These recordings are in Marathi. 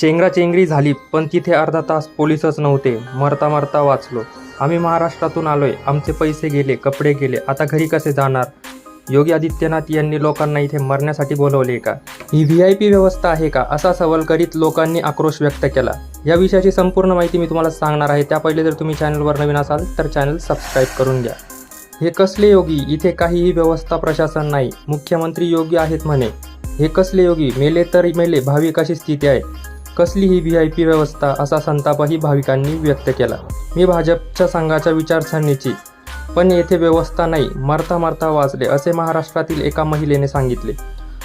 चेंगराचेंगरी झाली पण तिथे अर्धा तास पोलीसच नव्हते. मरता मरता वाचलो. आम्ही महाराष्ट्रातून आलोय. आमचे पैसे गेले कपडे गेले. आता घरी कसे जाणार? योगी आदित्यनाथ यांनी लोकांना इथे मरण्यासाठी बोलवले का? ही व्ही आय पी व्यवस्था आहे का? असा सवाल करीत लोकांनी आक्रोश व्यक्त केला. या विषयाची संपूर्ण माहिती मी तुम्हाला सांगणार आहे. त्या पहिले जर तुम्ही चॅनलवर नवीन असाल तर चॅनल सबस्क्राईब करून घ्या. हे कसले योगी? इथे काहीही व्यवस्था प्रशासन नाही. मुख्यमंत्री योगी आहेत म्हणे. हे कसले योगी? मेले तर मेले भाविक अशी स्थिती आहे. कसली ही व्ही आय पी व्यवस्था? असा संतापही भाविकांनी व्यक्त केला. मी भाजपच्या संघाच्या विचारसरणीची. पण येथे व्यवस्था नाही. मरता मरता वाचले असे महाराष्ट्रातील एका महिलेने सांगितले.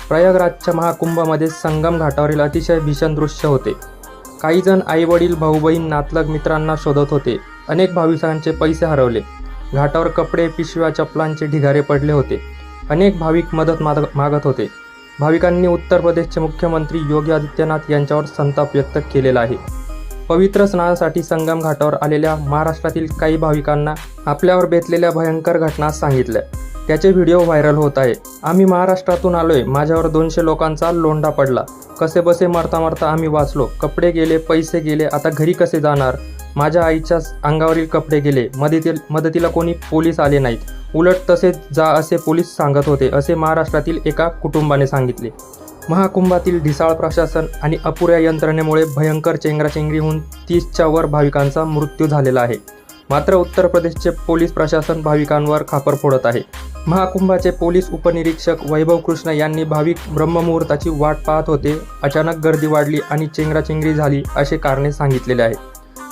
प्रयागराजच्या महाकुंभामध्ये संगम घाटावरील अतिशय भीषण दृश्य होते. काही जण आईवडील भाऊ बहीण नातलग मित्रांना शोधत होते. अनेक भाविकांचे पैसे हरवले. घाटावर कपडे पिशव्या चपलांचे ढिगारे पडले होते. अनेक भाविक मदत माग मागत होते. भाविकांनी उत्तर प्रदेशचे मुख्यमंत्री योगी आदित्यनाथ यांच्यावर संताप व्यक्त केलेला आहे. पवित्र स्नानासाठी संगम घाटावर आलेल्या महाराष्ट्रातील काही भाविकांना आपल्यावर बेतलेल्या भयंकर घटना सांगितल्या. त्याचे व्हिडिओ व्हायरल होत आहे. आम्ही महाराष्ट्रातून आलोय. माझ्यावर दोनशे लोकांचा लोंढा पडला. कसे बसे मरता मरता आम्ही वाचलो. कपडे गेले पैसे गेले. आता घरी कसे जाणार? माझ्या आईच्या अंगावरील कपडे गेले. मदतील मदतीला कोणी पोलीस आले नाहीत. उलट तसेच जा असे पोलीस सांगत होते असे महाराष्ट्रातील एका कुटुंबाने सांगितले. महाकुंभातील ढिसाळ प्रशासन आणि अपुऱ्या यंत्रणेमुळे भयंकर चेंगराचेंगरी होऊन तीसच्या वर भाविकांचा मृत्यू झालेला आहे. मात्र उत्तर प्रदेशचे पोलीस प्रशासन भाविकांवर खापर फोडत आहे. महाकुंभाचे पोलीस उपनिरीक्षक वैभव कृष्ण यांनी भाविक ब्रह्ममुहूर्ताची वाट पाहत होते. अचानक गर्दी वाढली आणि चेंगराचेंगरी झाली असे कारणे सांगितलेले आहे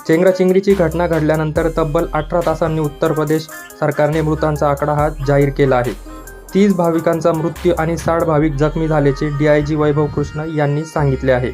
चेंगराचेंगरीची घटना घडल्यानंतर तब्बल अठरा तासांनी उत्तर प्रदेश सरकारने मृतांचा आकडा हा जाहीर केला आहे. तीस भाविकांचा मृत्यू आणि साठ भाविक जखमी झाल्याचे D I G Vaibhav Krishna यांनी सांगितले आहे.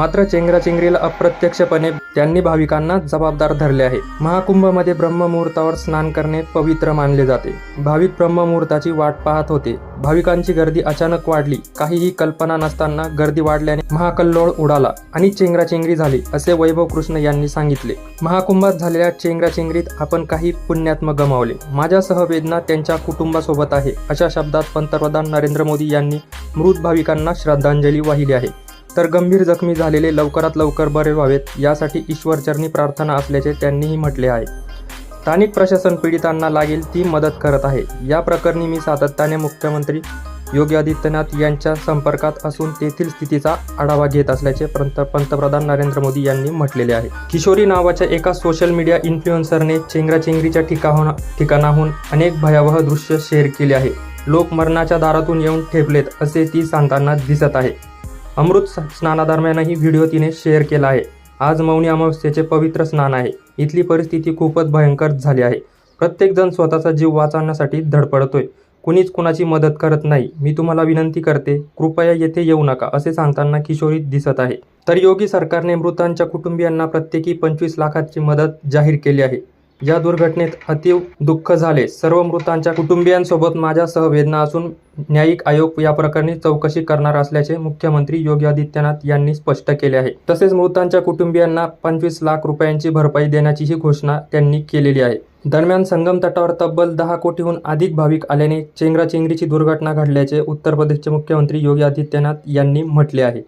मात्र चेंगराचेंगरीला अप्रत्यक्षपणे त्यांनी भाविकांना जबाबदार धरले आहे. महाकुंभमध्ये ब्रह्ममुहूर्तावर स्नान करणे पवित्र मानले जाते. भाविक ब्रह्ममुहूर्ताची वाट पाहत होते. भाविकांची गर्दी अचानक वाढली. काहीही कल्पना नसताना गर्दी वाढल्याने महाकल्लोळ उडाला आणि चेंगराचेंगरी झाली असे वैभव कृष्ण यांनी सांगितले. महाकुंभात झालेल्या चेंगराचेंगरीत आपण काही पुण्यात्म गमावले. माझ्यासह वेदना त्यांच्या कुटुंबासोबत आहे अशा शब्दात पंतप्रधान नरेंद्र मोदी यांनी मृत भाविकांना श्रद्धांजली वाहिली आहे. तर गंभीर जखमी झालेले लवकरात लवकर बरे व्हावेत यासाठी ईश्वरचरणी प्रार्थना असल्याचे त्यांनीही म्हटले आहे. स्थानिक प्रशासन पीडितांना लागेल ती मदत करत आहे. या प्रकरणी मी सातत्याने मुख्यमंत्री योगी आदित्यनाथ यांच्या संपर्कात असून तेथील स्थितीचा आढावा घेत असल्याचे पंत पंतप्रधान नरेंद्र मोदी यांनी म्हटलेले आहे. किशोरी नावाच्या एका सोशल मीडिया इन्फ्लुएन्सरने चेंगराचेंगरीच्या ठिकाहून ठिकाणाहून अनेक भयावह दृश्य शेअर केले आहे. लोक मरणाच्या दारातून येऊन ठेपलेत असे ती सांगताना दिसत आहे. अमृत स्नानादरम्यानही व्हिडिओ तिने शेअर केला आहे. आज मौनी अमावस्येचे पवित्र स्नान आहे. इथली परिस्थिती खूपच भयंकर झाली आहे. प्रत्येकजण स्वतःचा जीव वाचवण्यासाठी धडपडतोय. कुणीच कुणाची मदत करत नाही. मी तुम्हाला विनंती करते कृपया येथे येऊ नका असे सांगताना किशोरी दिसत आहे. तर योगी सरकारने मृतांच्या कुटुंबियांना प्रत्येकी पंचवीस लाखाची मदत जाहीर केली आहे. या दुर्घटनेत अतीव दुःख झाले. सर्व मृतांच्या कुटुंबियांसोबत माझ्या सहवेदना असून न्यायिक आयोग या प्रकरणी चौकशी करणार असल्याचे मुख्यमंत्री योगी आदित्यनाथ यांनी स्पष्ट केले आहे. तसेच मृतांच्या कुटुंबियांना पंचवीस लाख रुपयांची भरपाई देण्याचीही घोषणा त्यांनी केलेली आहे. दरम्यान संगम तटावर तब्बल दहा कोटीहून अधिक भाविक आल्याने चेंगराचेंगरीची दुर्घटना घडल्याचे उत्तर प्रदेशचे मुख्यमंत्री योगी आदित्यनाथ यांनी म्हटले आहे.